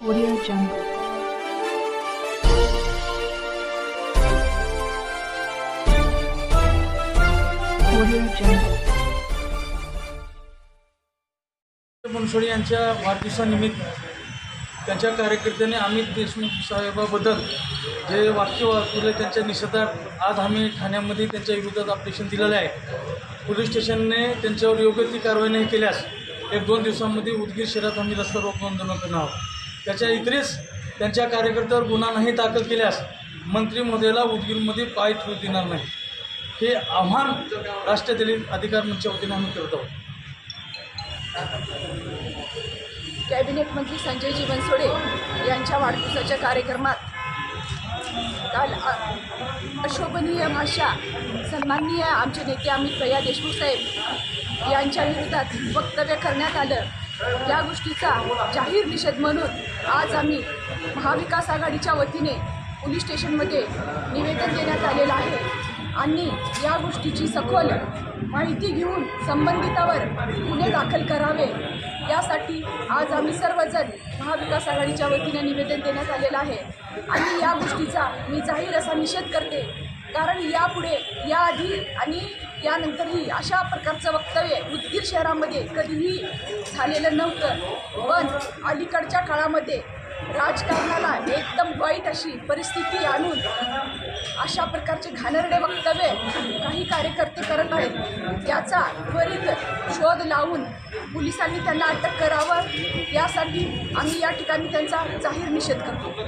Audio Jungle. Audio Bansode यांच्या वाढदिवसानिमित्त त्यांच्या कार्यकर्त्यांनी अमित देशमुख साहेबाबद्दल जे वाक्य वापरले त्यांच्या निषेधार्थ आज आम्ही ठाण्यामध्ये त्यांच्या विरोधात ऑपरेशन दिलेलं आहे. पोलीस स्टेशनने त्यांच्यावर योग्य ती कारवाई नाही केल्यास एक दोन दिवसांमध्ये उदगीर शहरात आम्ही रस्ता रोको आंदोलन करणार आहोत. त्याच्या इतरीच त्यांच्या कार्यकर्त्यावर गुन्हा नाही दाखल केल्यास मंत्री महोदयाला उदगीरमध्ये पाय ठेवू देणार नाही. हे आव्हान राष्ट्रीय दलित अधिकार मंचच्या वतीने आम्ही करत आहोत. कॅबिनेट मंत्री संजयजी जीवनसोडे यांच्या वाढदिवसाच्या कार्यक्रमात काल अशोभनीय भाषा सन्माननीय आमचे नेते अमित भैया देशमुख साहेब यांच्या विरोधात वक्तव्य करण्यात आलं. या गोष्टीचा जाहीर निषेध म्हणून आज आम्ही महाविकास आघाडीच्या वतीने पोलीस स्टेशनमध्ये निवेदन देण्यात आलेलं आहे. आणि या गोष्टीची सखोल माहिती घेऊन संबंधितावर गुन्हे दाखल करावे यासाठी आज आम्ही सर्वजण महाविकास आघाडीच्या वतीने निवेदन देण्यात आलेलं आहे. आणि या गोष्टीचा मी जाहीर असा निषेध करते कारण यापुढे याआधी आणि यानंतरही अशा प्रकारचं वक्तव्य उदगीर शहरामध्ये कधीही झालेलं नव्हतं. पण अलीकडच्या काळामध्ये राजकारणाला एकदम वाईट अशी परिस्थिती आणून अशा प्रकारचे घाणेरडे वक्तव्य काही कार्यकर्ते करत आहेत याचा त्वरित शोध लावून पोलिसांनी त्यांना अटक करावं. यासाठी आम्ही या ठिकाणी त्यांचा जाहीर निषेध करतो.